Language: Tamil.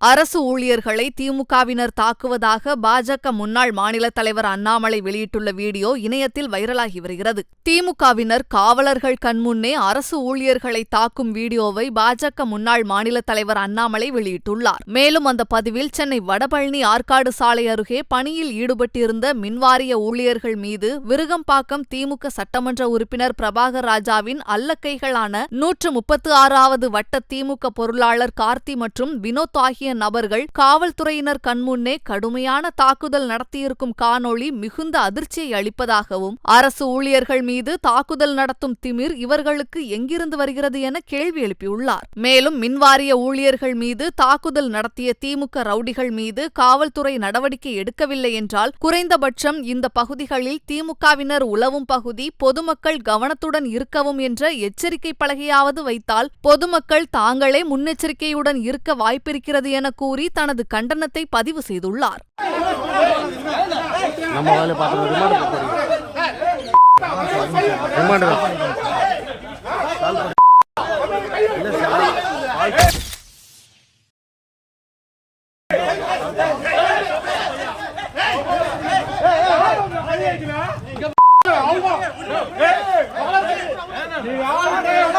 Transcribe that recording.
அரசு ஊழியர்களை திமுகவினர் தாக்குவதாக பாஜக முன்னாள் மாநில தலைவர் அண்ணாமலை வெளியிட்டுள்ள வீடியோ இணையத்தில் வைரலாகி வருகிறது. திமுகவினர் காவலர்கள் கண்முன்னே அரசு ஊழியர்களை தாக்கும் வீடியோவை பாஜக முன்னாள் மாநில தலைவர் அண்ணாமலை வெளியிட்டுள்ளார். மேலும் அந்த பதிவில் சென்னை வடபழனி ஆற்காடு சாலை அருகே பணியில் ஈடுபட்டிருந்த மின்வாரிய ஊழியர்கள் மீது விருகம்பாக்கம் திமுக சட்டமன்ற உறுப்பினர் பிரபாகர் ராஜாவின் அல்லக்கைகளான நூற்று முப்பத்து ஆறாவது வட்ட திமுக பொருளாளர் கார்த்தி மற்றும் வினோத் ஆகிய நபர்கள் காவல்துறையினர் கண்முன்னே கடுமையான தாக்குதல் நடத்தியிருக்கும் காணொளி மிகுந்த அதிர்ச்சியை அளிப்பதாகவும் அரசு ஊழியர்கள் மீது தாக்குதல் நடத்தும் திமிர் இவர்களுக்கு எங்கிருந்து வருகிறது என கேள்வி எழுப்பியுள்ளார். மேலும் மின்வாரிய ஊழியர்கள் மீது தாக்குதல் நடத்திய திமுக ரவுடிகள் மீது காவல்துறை நடவடிக்கை எடுக்கவில்லை என்றால் குறைந்தபட்சம் இந்த பகுதிகளில் திமுகவினர் உளவும் பகுதி பொதுமக்கள் கவனத்துடன் இருக்கவும் என்ற எச்சரிக்கை பலகையாவது வைத்தால் பொதுமக்கள் தாங்களே முன்னெச்சரிக்கையுடன் இருக்க வாய்ப்பிருக்கிறது என கூறி தனது கண்டனத்தை பதிவு செய்துள்ளார் நம்ம